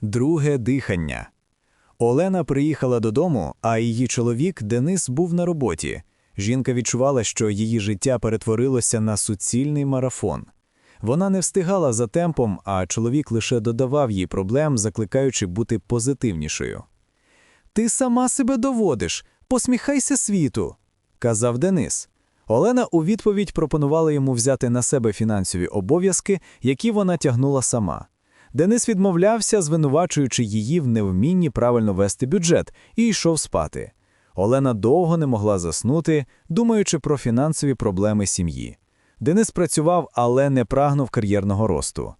Друге дихання. Олена приїхала додому, а її чоловік Денис був на роботі. Жінка відчувала, що її життя перетворилося на суцільний марафон. Вона не встигала за темпом, а чоловік лише додавав їй проблем, закликаючи бути позитивнішою. Ти сама себе доводиш, посміхайся світу, казав Денис. Олена у відповідь пропонувала йому взяти на себе фінансові обов'язки, які вона тягнула сама. Денис відмовлявся, звинувачуючи її в невмінні правильно вести бюджет, і йшов спати. Олена довго не могла заснути, думаючи про фінансові проблеми сім'ї. Денис працював, але не прагнув кар'єрного росту.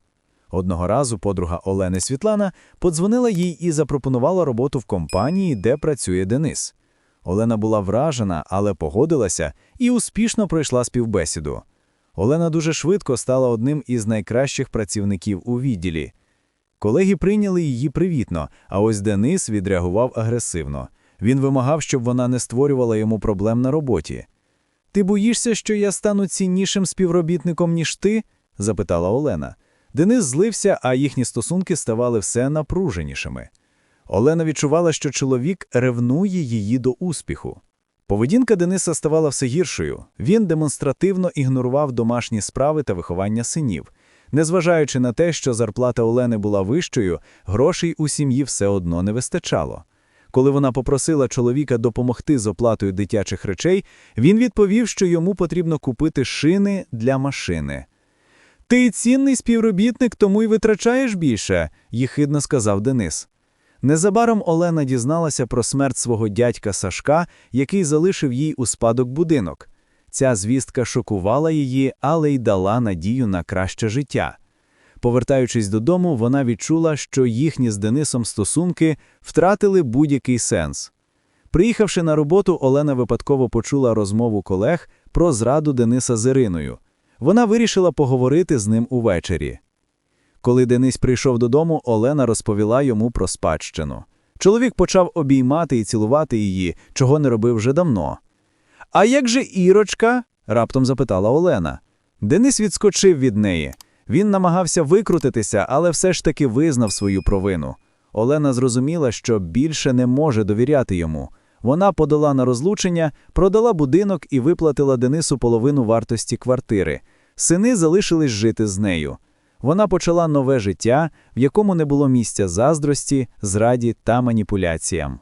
Одного разу подруга Олени Світлана подзвонила їй і запропонувала роботу в компанії, де працює Денис. Олена була вражена, але погодилася і успішно пройшла співбесіду. Олена дуже швидко стала одним із найкращих працівників у відділі. Колеги прийняли її привітно, а ось Денис відреагував агресивно. Він вимагав, щоб вона не створювала йому проблем на роботі. Ти боїшся, що я стану ціннішим співробітником, ніж ти? запитала Олена. Денис злився, а їхні стосунки ставали все напруженішими. Олена відчувала, що чоловік ревнує її до успіху. Поведінка Дениса ставала все гіршою. Він демонстративно ігнорував домашні справи та виховання синів. Незважаючи на те, що зарплата Олени була вищою, грошей у сім'ї все одно не вистачало. Коли вона попросила чоловіка допомогти з оплатою дитячих речей, він відповів, що йому потрібно купити шини для машини. Ти цінний співробітник, тому й витрачаєш більше, їхидно сказав Денис. Незабаром Олена дізналася про смерть свого дядька Сашка, який залишив їй у спадок будинок. Ця звістка шокувала її, але й дала надію на краще життя. Повертаючись додому, вона відчула, що їхні з Денисом стосунки втратили будь-який сенс. Приїхавши на роботу, Олена випадково почула розмову колег про зраду Дениса з Іриною. Вона вирішила поговорити з ним увечері. Коли Денис прийшов додому, Олена розповіла йому про спадщину. Чоловік почав обіймати і цілувати її, чого не робив вже давно. А як же Ірочка? раптом запитала Олена. Денис відскочив від неї. Він намагався викрутитися, але все ж таки визнав свою провину. Олена зрозуміла, що більше не може довіряти йому. Вона подала на розлучення, продала будинок і виплатила Денису половину вартості квартири. Сини залишились жити з нею. Вона почала нове життя, в якому не було місця заздрості, зраді та маніпуляціям.